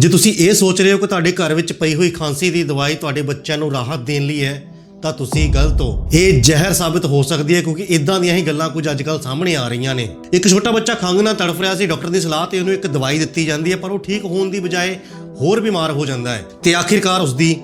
ਜੇ ਤੁਸੀਂ ਇਹ ਸੋਚ ਰਹੇ ਹੋ ਕਿ ਤੁਹਾਡੇ ਘਰ ਵਿੱਚ ਪਈ ਹੋਈ ਖਾਂਸੀ ਦੀ ਦਵਾਈ ਤੁਹਾਡੇ ਬੱਚਿਆਂ ਨੂੰ ਰਾਹਤ ਦੇਣ ਲਈ ਹੈ, ਤਾਂ ਤੁਸੀਂ ਗਲਤ ਹੋ। ਇਹ ਜ਼ਹਿਰ ਸਾਬਤ ਹੋ ਸਕਦੀ ਹੈ ਕਿਉਂਕਿ ਇਦਾਂ ਦੀਆਂ ਹੀ ਗੱਲਾਂ ਕੁਝ ਅੱਜਕੱਲ ਸਾਹਮਣੇ ਆ ਰਹੀਆਂ ਨੇ। ਇੱਕ ਛੋਟਾ ਬੱਚਾ ਖੰਘ ਨਾਲ ਤੜਫ ਰਿਹਾ ਸੀ, ਡਾਕਟਰ ਦੀ ਸਲਾਹ ਤੇ ਉਹਨੂੰ ਇੱਕ ਦਵਾਈ ਦਿੱਤੀ ਜਾਂਦੀ ਹੈ, ਪਰ ਉਹ ਠੀਕ ਹੋਣ ਦੀ ਬਜਾਏ ਹੋਰ ਬਿਮਾਰ ਹੋ ਜਾਂਦਾ ਹੈ ਤੇ ਆਖਿਰਕਾਰ ਉਸ ਦੀ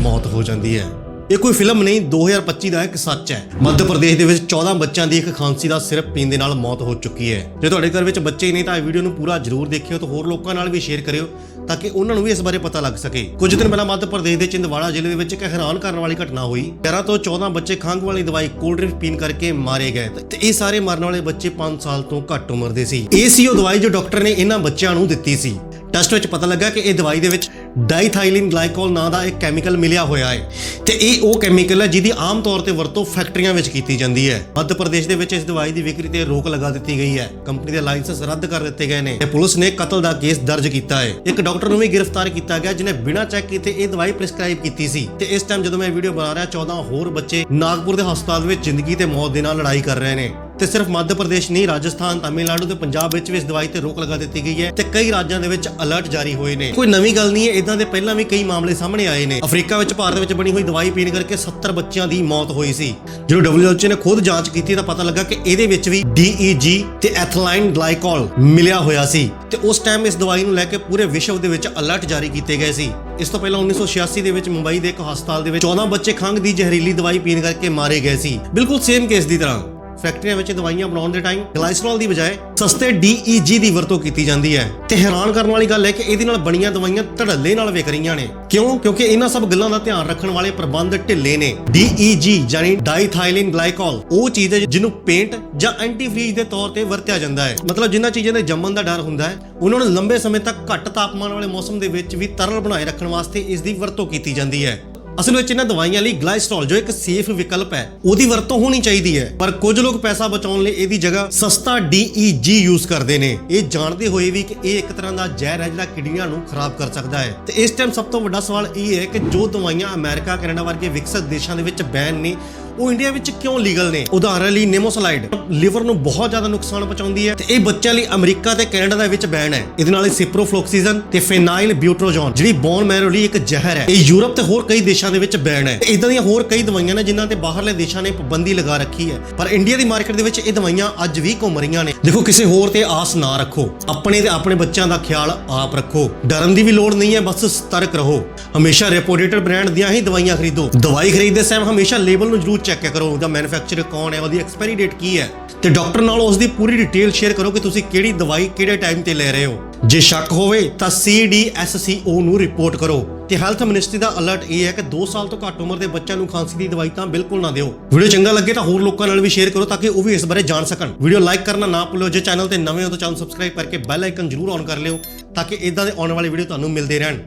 ਮੌਤ ਹੋ ਜਾਂਦੀ ਹੈ। ਇਹ ਕੋਈ ਫਿਲਮ ਨਹੀਂ 2025 ਦਾ ਇੱਕ ਸੱਚ ਹੈ। ਮੱਧ ਪ੍ਰਦੇਸ਼ ਦੇ ਵਿੱਚ 14 ਬੱਚਿਆਂ ਦੀ ਇੱਕ ਖਾਂਸੀ ਦਾ ਸਿਰਪ ਪੀਣ ਦੇ ਨਾਲ ਮੌਤ ਹੋ ਚੁੱਕੀ ਹੈ। ਜੇ ਤੁਹਾਡੇ ਘਰ ਵਿੱਚ ਬੱਚੇ ਹੀ ਨਹੀਂ ਤਾਂ ਇਹ ਵੀਡੀਓ ਨੂੰ ਪੂਰਾ ਜ਼ਰੂਰ ਦੇਖਿਓ ਤੇ ਹੋਰ ਲੋਕਾਂ ਨਾਲ ਵੀ ਸ਼ੇਅਰ ਕਰਿਓ ਤਾਂ ਕਿ ਉਹਨਾਂ ਨੂੰ ਵੀ ਇਸ ਬਾਰੇ ਪਤਾ ਲੱਗ ਸਕੇ। ਕੁਝ ਦਿਨ ਪਹਿਲਾਂ ਮੱਧ ਪ੍ਰਦੇਸ਼ ਦੇ ਚਿੰਦਵਾੜਾ ਜ਼ਿਲ੍ਹੇ ਦੇ ਵਿੱਚ ਇੱਕ ਹੈਰਾਨ ਕਰਨ ਵਾਲੀ ਘਟਨਾ ਹੋਈ। 13 ਤੋਂ 14 ਬੱਚੇ ਖੰਘ ਵਾਲੀ ਦਵਾਈ ਕੋਲਡ ਡਰਿੰਕ ਪੀਣ ਕਰਕੇ ਮਾਰੇ ਗਏ ਤੇ ਇਹ ਸਾਰੇ ਮਰਨ ਵਾਲੇ ਬੱਚੇ 5 ਸਾਲ ਤੋਂ ਘੱਟ ਉਮਰ ਦੇ ਸੀ। ਇਹ ਸੀ ਉਹ ਦਵਾਈ ਜੋ ਡਾਕਟਰ ਨੇ ਇਹਨਾਂ ਬੱਚਿਆਂ ਨੂੰ ਦਿੱਤੀ ਸੀ। ਟੈਸਟ ਵਿੱਚ ਪਤਾ ਲੱਗਾ ਕਿ ਇਹ ਦਵਾਈ ਦੇ ਵਿੱਚ ਡਾਈਥਾਈਲਿਨ ਗਲਾਈਕੋਲ ਨਾਂ ਦਾ ਇੱਕ ਕੈਮੀਕਲ ਮਿਲਿਆ ਹੋਇਆ ਹੈ ਤੇ ਇਹ ਉਹ ਕੈਮੀਕਲ ਹੈ ਜਿਹਦੀ ਆਮ ਤੌਰ ਤੇ ਵਰਤੋਂ ਫੈਕਟਰੀਆਂ ਵਿੱਚ ਕੀਤੀ ਜਾਂਦੀ ਹੈ। ਮੱਧ ਪ੍ਰਦੇਸ਼ ਦੇ ਵਿੱਚ ਇਸ ਦਵਾਈ ਦੀ ਵਿਕਰੀ ਤੇ ਰੋਕ ਲਗਾ ਦਿੱਤੀ ਗਈ ਹੈ। ਕੰਪਨੀ ਦੇ ਲਾਇਸੈਂਸ ਰੱਦ ਕਰ ਦਿੱਤੇ ਗਏ ਨੇ ਤੇ ਪੁਲਿਸ ਨੇ ਕਤਲ ਦਾ ਕੇਸ ਦਰਜ ਕੀਤਾ ਹੈ। ਇੱਕ ਡਾਕਟਰ ਨੂੰ ਵੀ ਗ੍ਰਿਫਤਾਰ ਕੀਤਾ ਗਿਆ ਜਿਨੇ ਬਿਨਾਂ ਚੈੱਕ ਕੀਤੇ ਇਹ ਦਵਾਈ ਪ੍ਰਿਸਕ੍ਰਾਈਬ ਕੀਤੀ ਸੀ। ਤੇ ਇਸ ਟਾਈਮ ਜਦੋਂ ਮੈਂ ਵੀਡੀਓ ਬਣਾ ਰਿਹਾ 14 ਹੋਰ ਬੱਚੇ ਨਾਗਪੁਰ ਦੇ ਹਸਪਤਾਲ ਵਿੱਚ ਜ਼ਿੰਦਗੀ ਤੇ ਮੌਤ ਦੇ ਨਾਲ ਲੜਾਈ ਕਰ ਰਹੇ ਨੇ। ਤੇ ਸਿਰਫ ਮੱਧ ਪ੍ਰਦੇਸ਼ ਨਹੀਂ, ਰਾਜਸਥਾਨ, ਤਾਮਿਲਨਾਡੂ ਤੇ ਪੰਜਾਬ ਵਿੱਚ ਵੀ ਇਸ ਦਵਾਈ ਤੇ ਰੋਕ ਲਗਾ ਦਿੱਤੀ ਗਈ ਹੈ ਤੇ ਕਈ ਰਾਜਾਂ ਦੇ ਵਿੱਚ ਅਲਰਟ ਜਾਰੀ ਹੋਏ ਨੇ। ਕੋਈ ਨਵੀਂ ਗੱਲ ਨਹੀਂ ਹੈ ਇਦਾਂ ਦੇ ਪਹਿਲਾਂ ਵੀ ਕਈ ਮਾਮਲੇ ਸਾਹਮਣੇ ਆਏ ਨੇ। ਅਫਰੀਕਾ ਵਿੱਚ, ਭਾਰਤ ਵਿੱਚ ਬਣੀ ਹੋਈ ਦਵਾਈ ਪੀਣ ਕਰਕੇ 70 ਬੱਚਿਆਂ ਦੀ ਮੌਤ ਹੋਈ ਸੀ। ਜਦੋਂ WHO ਨੇ ਖੁਦ ਜਾਂਚ ਕੀਤੀ ਤਾਂ ਪਤਾ ਲੱਗਾ ਕਿ ਇਹਦੇ ਵਿੱਚ ਵੀ DEG ਤੇ ਐਥਲਾਈਨ ਗਲਾਈਕੋਲ ਮਿਲਿਆ ਹੋਇਆ ਸੀ ਤੇ ਉਸ ਟਾਈਮ ਇਸ ਦਵਾਈ ਨੂੰ ਲੈ ਕੇ ਪੂਰੇ ਵਿਸ਼ਵ ਦੇ ਵਿੱਚ ਅਲਰਟ ਜਾਰੀ ਕੀਤੇ ਗਏ ਸੀ। ਇਸ ਤੋਂ ਪਹਿਲਾਂ 1986 ਦੇ ਵਿੱਚ ਮੁੰਬਈ ਦੇ ਇੱਕ ਹਸਪਤਾਲ ਦੇ ਵਿੱਚ 14 ਬੱਚੇ ਖੰਘ ਦੀ ਜ਼ਹਿਰੀਲੀ ਦਵਾਈ ਪੀਣ ਕਰਕੇ ਮਾਰੇ ਗਏ ਸੀ। ਬਿਲਕੁਲ ਸੇਮ ਕੇਸ ਦੀ ਤਰ੍ਹਾਂ। ਫੈਕਟਰੀਆਂ ਵਿੱਚ ਦਵਾਈਆਂ ਬਣਾਉਣ ਦੇ ਟਾਈਮ ਗਲਾਈਸਰੋਲ ਦੀ ਬਜਾਏ ਸਸਤੇ DEG ਦੀ ਵਰਤੋਂ ਕੀਤੀ ਜਾਂਦੀ ਹੈ ਤੇ ਹੈਰਾਨ ਕਰਨ ਵਾਲੀ ਗੱਲ ਹੈ ਕਿ ਇਹਦੇ ਨਾਲ ਬਣੀਆਂ ਦਵਾਈਆਂ ਧੜੱਲੇ ਨਾਲ ਵਿਕ ਰਹੀਆਂ ਨੇ। ਕਿਉਂ? ਕਿਉਂਕਿ ਇਹਨਾਂ ਸਭ ਗੱਲਾਂ ਦਾ ਧਿਆਨ ਰੱਖਣ ਵਾਲੇ ਪ੍ਰਬੰਧ ਢਿੱਲੇ ਨੇ। DEG ਯਾਨੀ ਡਾਈਥਾਈਲਿਨ ਗਲਾਈਕੋਲ ਉਹ ਚੀਜ਼ ਹੈ ਜਿਹਨੂੰ ਪੇਂਟ ਜਾਂ ਐਂਟੀਫਰੀਜ਼ ਦੇ ਤੌਰ ਤੇ ਵਰਤਿਆ ਜਾਂਦਾ ਹੈ। ਮਤਲਬ ਜਿਨ੍ਹਾਂ ਚੀਜ਼ਾਂ ਦੇ ਜੰਮਣ ਦਾ ਡਰ ਹੁੰਦਾ ਹੈ, ਉਹਨਾਂ ਨੂੰ ਲੰਬੇ ਸਮੇਂ ਤੱਕ ਘੱਟ ਤਾਪਮਾਨ ਵਾਲੇ ਮੌਸਮ ਦੇ ਵਿੱਚ ਵੀ ਤਰਲ ਬਣਾਏ ਰੱਖਣ ਵਾਸਤੇ ਇਸ ਦੀ ਵਰਤੋਂ ਕੀਤੀ ਜਾਂਦੀ ਹੈ। ਅਸਲ ਵਿੱਚ ਇਹਨਾਂ ਦਵਾਈਆਂ ਲਈ ਗਲਾਈਸਟ੍ਰੋਲ, ਜੋ ਇੱਕ ਸੇਫ ਵਿਕਲਪ ਹੈ, ਉਹਦੀ ਵਰਤੋਂ ਹੋਣੀ ਚਾਹੀਦੀ ਹੈ। ਪਰ ਕੁਝ ਲੋਕ ਪੈਸਾ ਬਚਾਉਣ ਲਈ ਇਹਦੀ ਜਗ੍ਹਾ ਸਸਤਾ DEG ਯੂਜ਼ ਕਰਦੇ ਨੇ। ਇਹ ਜਾਣਦੇ ਹੋਏ ਵੀ ਕਿ ਇਹ ਇੱਕ ਤਰ੍ਹਾਂ ਦਾ ਜ਼ਹਿਰ ਹੈ ਜਿਹੜਾ ਕਿਡਨੀਆਂ ਨੂੰ ਖਰਾਬ ਕਰ ਸਕਦਾ ਹੈ। ਤੇ ਇਸ ਟਾਈਮ ਸਭ ਤੋਂ ਵੱਡਾ ਸਵਾਲ ਇਹ ਹੈ ਕਿ ਜੋ ਦਵਾਈਆਂ ਅਮਰੀਕਾ, ਕੈਨੇਡਾ ਵਰਗੇ ਵਿਕਸਿਤ ਦੇਸ਼ਾਂ ਦੇ ਵਿੱਚ ਬੈਨ ਨੇ ਉਹ ਇੰਡੀਆ ਵਿੱਚ ਕਿਉਂ ਲੀਗਲ ਨੇ? ਉਦਾਹਰਨ ਲਈ ਨੇਮੋਸਲਾਈਡ। ਲਿਵਰ ਨੂੰ ਬਹੁਤ ਜ਼ਿਆਦਾ ਨੁਕਸਾਨ ਪਹੁੰਚਾਉਂਦੀ ਹੈ ਤੇ ਇਹ ਬੱਚਿਆਂ ਲਈ ਅਮਰੀਕਾ ਤੇ ਕੈਨੇਡਾ ਦੇ ਵਿੱਚ ਬੈਨ ਹੈ। ਇਹਦੇ ਨਾਲ ਸਿਪਰੋਫਲੋਕਸੀਜ਼ਨ ਤੇ ਫੇਨਾਈਲ ਬਿਊਟਰੋਜੋਨ, ਜਿਹੜੀ ਬੋਨ ਮੈਰੋ ਲਈ ਇੱਕ ਜ਼ਹਿਰ ਹੈ। ਇਹ ਯੂਰਪ ਤੇ ਹੋਰ ਕਈ ਦੇਸ਼ਾਂ ਦੇ ਵਿੱਚ ਬੈਨ ਹੈ। ਇਦਾਂ ਦੀਆਂ ਹੋਰ ਕਈ ਦਵਾਈਆਂ ਨੇ ਜਿਨ੍ਹਾਂ ਤੇ ਬਾਹਰਲੇ ਦੇਸ਼ਾਂ ਨੇ ਪਾਬੰਦੀ ਲਗਾ ਰੱਖੀ ਹੈ। ਪਰ ਇੰਡੀਆ ਦੀ ਮਾਰਕੀਟ ਦੇ ਵਿੱਚ ਇਹ ਦਵਾਈਆਂ ਅੱਜ ਵੀ ਘੁੰਮ ਰਹੀਆਂ ਨੇ। ਦੇਖੋ, ਕਿਸੇ ਹੋਰ ਤੇ ਆਸ ਨਾ ਰੱਖੋ। ਆਪਣੇ ਤੇ ਆਪਣੇ ਬੱਚਿਆਂ ਦਾ ਖਿਆਲ ਆਪ ਰੱਖੋ। ਡਰਨ ਦੀ ਵੀ ਲੋੜ ਨਹੀਂ ਹੈ, ਬਸ ਸਤਰਕ ਰਹੋ। ਹਮੇਸ਼ਾ ਰੈਪੋਰਟਡ ਬ੍ਰਾਂਡ ਦੀਆਂ ਹੀ ਦਵਾਈਆਂ ਖਰੀਦੋ। ਦਵਾਈ ਖਰੀਦਦੇ ਸਮੇਂ ਹਮੇਸ਼ਾ ਲੇਬਲ ਨੂੰ ਜ਼ਰੂਰ ਚੈੱਕ ਕਰੋ ਉਹਦਾ ਮੈਨੂਫੈਕਚਰਰ ਕੌਣ ਹੈ, ਉਹਦੀ ਐਕਸਪਾਇਰੀ ਡੇਟ ਕੀ ਹੈ। ਤੇ ਡਾਕਟਰ ਨਾਲ ਉਸ ਦੀ ਪੂਰੀ ਡਿਟੇਲ ਸ਼ੇਅਰ ਕਰੋ ਕਿ ਤੁਸੀਂ ਕਿਹੜੀ ਦਵਾਈ ਕਿਹੜੇ ਟਾਈਮ ਤੇ ਲੈ ਰਹੇ ਹੋ। ਜੇ ਸ਼ੱਕ ਹੋਵੇ ਤਾਂ CDSCO ਨੂੰ ਰਿਪੋਰਟ ਕਰੋ। ਤੇ ਹੈਲਥ ਮਿਨਿਸਟਰੀ ਦਾ ਅਲਰਟ ਇਹ ਹੈ ਕਿ 2 ਸਾਲ ਤੋਂ ਘੱਟ ਉਮਰ ਦੇ ਬੱਚਿਆਂ ਨੂੰ ਖਾਂਸੀ ਦੀ ਦਵਾਈ ਤਾਂ ਬਿਲਕੁਲ ਨਾ ਦਿਓ। ਵੀਡੀਓ ਚੰਗਾ ਲੱਗੇ ਤਾਂ ਹੋਰ ਲੋਕਾਂ ਨਾਲ ਵੀ ਸ਼ੇਅਰ ਕਰੋ ਤਾਂ ਕਿ ਉਹ ਵੀ ਇਸ ਬਾਰੇ ਜਾਣ ਸਕਣ। ਵੀਡੀਓ ਲਾਈਕ ਕਰਨਾ ਨਾ ਭੁੱਲਿਓ ਜੇ ਚੈਨਲ ਤੇ ਨਵੇਂ ਹੋ ਤਾਂ ਚੈਨਲ ਸਬਸਕ੍ਰਾਈਬ ਕਰਕੇ ਬੈਲ ਆਈਕਨ ਜ਼ਰੂਰ ਔਨ ਕਰ ਲਿਓ ਤਾਂ ਕਿ ਇਦਾਂ ਦੇ ਆਉਣ ਵਾਲੇ ਵੀਡੀਓ ਤੁਹਾਨੂੰ ਮਿਲਦੇ ਰਹਿਣ।